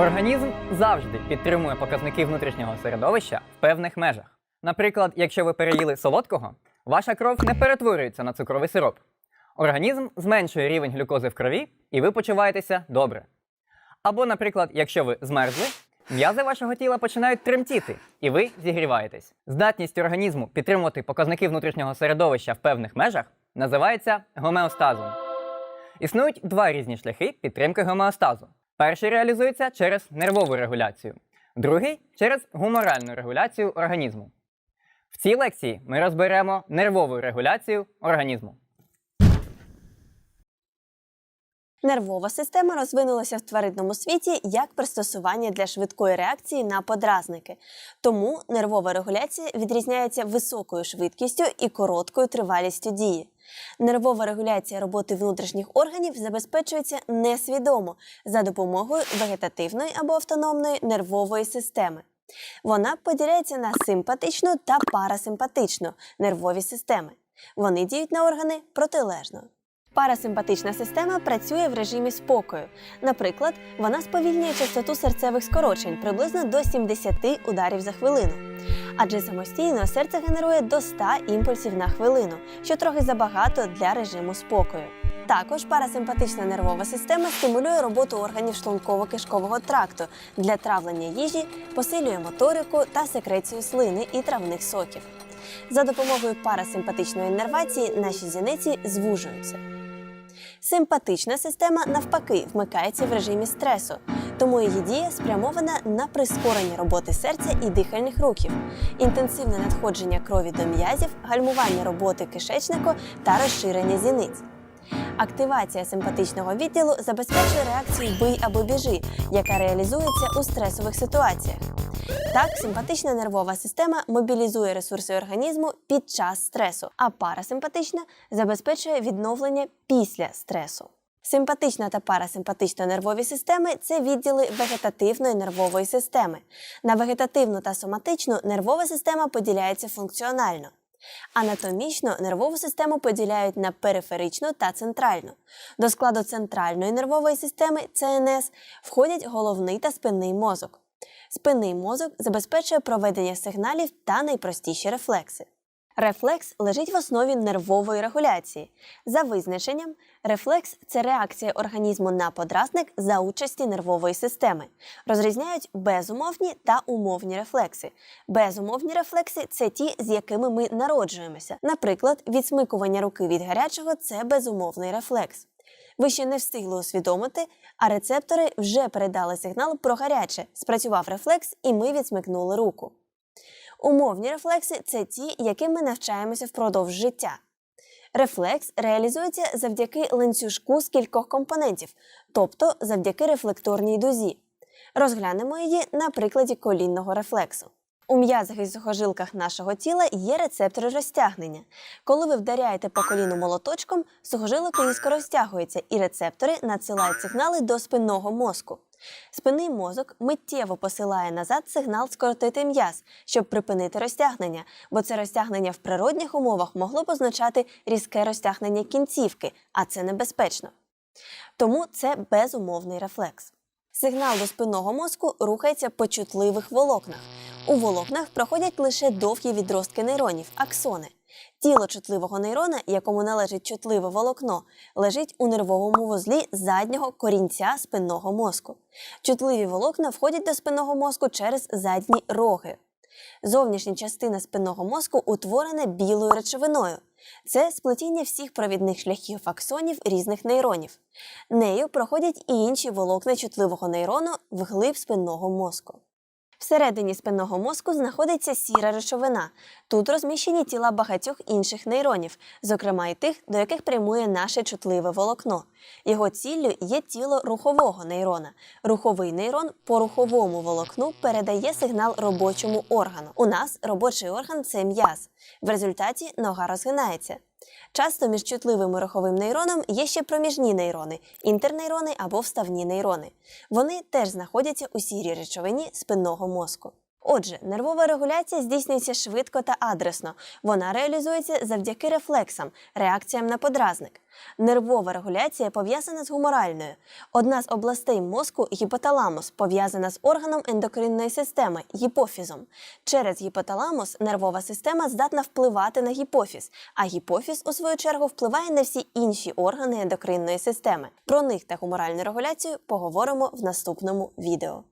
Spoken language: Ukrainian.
Організм завжди підтримує показники внутрішнього середовища в певних межах. Наприклад, якщо ви переїли солодкого, ваша кров не перетворюється на цукровий сироп. Організм зменшує рівень глюкози в крові, і ви почуваєтеся добре. Або, наприклад, якщо ви змерзли, м'язи вашого тіла починають тремтіти, і ви зігріваєтесь. Здатність організму підтримувати показники внутрішнього середовища в певних межах називається гомеостазом. Існують два різні шляхи підтримки гомеостазу. Перший реалізується через нервову регуляцію, другий через гуморальну регуляцію організму. В цій лекції ми розберемо нервову регуляцію організму. Нервова система розвинулася в тваринному світі як пристосування для швидкої реакції на подразники. Тому нервова регуляція відрізняється високою швидкістю і короткою тривалістю дії. Нервова регуляція роботи внутрішніх органів забезпечується несвідомо за допомогою вегетативної або автономної нервової системи. Вона поділяється на симпатичну та парасимпатичну нервові системи. Вони діють на органи протилежно. Парасимпатична система працює в режимі спокою. Наприклад, вона сповільнює частоту серцевих скорочень приблизно до 70 ударів за хвилину. Адже самостійно серце генерує до 100 імпульсів на хвилину, що трохи забагато для режиму спокою. Також парасимпатична нервова система стимулює роботу органів шлунково-кишкового тракту для травлення їжі, посилює моторику та секрецію слини і травних соків. За допомогою парасимпатичної іннервації наші зіниці звужуються. Симпатична система навпаки вмикається в режимі стресу, тому її дія спрямована на прискорення роботи серця і дихальних рухів, інтенсивне надходження крові до м'язів, гальмування роботи кишечнику та розширення зіниць. Активація симпатичного відділу забезпечує реакцію бий або біжи, яка реалізується у стресових ситуаціях. Так, симпатична нервова система мобілізує ресурси організму під час стресу, а парасимпатична забезпечує відновлення після стресу. Симпатична та парасимпатична нервові системи це відділи вегетативної нервової системи. На вегетативну та соматичну нервова система поділяється функціонально. Анатомічно нервову систему поділяють на периферичну та центральну. До складу центральної нервової системи ЦНС входять головний та спинний мозок. Спинний мозок забезпечує проведення сигналів та найпростіші рефлекси. Рефлекс лежить в основі нервової регуляції. За визначенням, рефлекс це реакція організму на подразник за участі нервової системи. Розрізняють безумовні та умовні рефлекси. Безумовні рефлекси це ті, з якими ми народжуємося. Наприклад, відсмикування руки від гарячого це безумовний рефлекс. Ви ще не встигли усвідомити, а рецептори вже передали сигнал про гаряче. Спрацював рефлекс, і ми відсмикнули руку. Умовні рефлекси це ті, яким ми навчаємося впродовж життя. Рефлекс реалізується завдяки ланцюжку з кількох компонентів, тобто завдяки рефлекторній дузі. Розглянемо її на прикладі колінного рефлексу. У м'язах і сухожилках нашого тіла є рецептори розтягнення. Коли ви вдаряєте по коліну молоточком, сухожилок різко розтягується, і рецептори надсилають сигнали до спинного мозку. Спинний мозок миттєво посилає назад сигнал скоротити м'яз, щоб припинити розтягнення, бо це розтягнення в природних умовах могло б означати різке розтягнення кінцівки, а це небезпечно. Тому це безумовний рефлекс. Сигнал до спинного мозку рухається по чутливих волокнах. У волокнах проходять лише довгі відростки нейронів аксони. Тіло чутливого нейрона, якому належить чутливе волокно, лежить у нервовому вузлі заднього корінця спинного мозку. Чутливі волокна входять до спинного мозку через задні роги. Зовнішня частина спинного мозку утворена білою речовиною. Це сплетіння всіх провідних шляхів аксонів різних нейронів. Нею проходять і інші волокна чутливого нейрону вглиб спинного мозку. Всередині спинного мозку знаходиться сіра речовина. Тут розміщені тіла багатьох інших нейронів, зокрема й тих, до яких прямує наше чутливе волокно. Його ціллю є тіло рухового нейрона. Руховий нейрон по руховому волокну передає сигнал робочому органу. У нас робочий орган це м'яз. В результаті нога розгинається. Часто між чутливим і руховим нейроном є ще проміжні нейрони, інтернейрони або вставні нейрони. Вони теж знаходяться у сірій речовині спинного мозку. Отже, нервова регуляція здійснюється швидко та адресно. Вона реалізується завдяки рефлексам, реакціям на подразник. Нервова регуляція пов'язана з гуморальною. Одна з областей мозку гіпоталамус пов'язана з органом ендокринної системи гіпофізом. Через гіпоталамус нервова система здатна впливати на гіпофіз, а гіпофіз, у свою чергу, впливає на всі інші органи ендокринної системи. Про них та гуморальну регуляцію поговоримо в наступному відео.